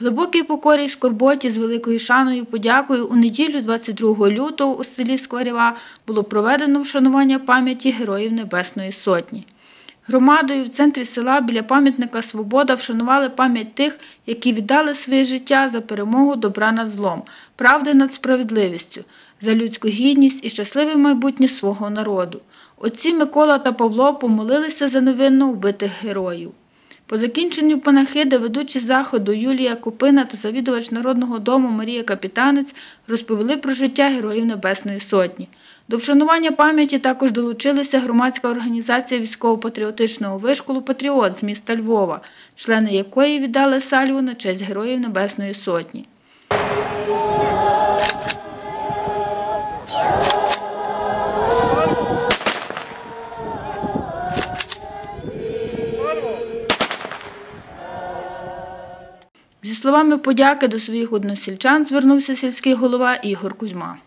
Глибокій покорі скорботі з великою шаною подякою у неділю 22 лютого у селі Скварєва було проведено вшанування пам'яті Героїв Небесної Сотні. Громадою в центрі села біля пам'ятника Свобода вшанували пам'ять тих, які віддали своє життя за перемогу добра над злом, правди над справедливістю, за людську гідність і щасливе майбутнє свого народу. Отці Микола та Павло помолилися за невинно вбитих героїв. По закінченню панахиди ведучі заходу Юлія Купина та завідувач Народного дому Марія Капітанець розповіли про життя Героїв Небесної Сотні. До вшанування пам'яті також долучилися громадська організація військово-патріотичного вишколу Патріот з міста Львова, члени якої віддали сальву на честь Героїв Небесної Сотні. Зі словами подяки до своїх односельчан звернувся сільський голова Ігор Кузьма.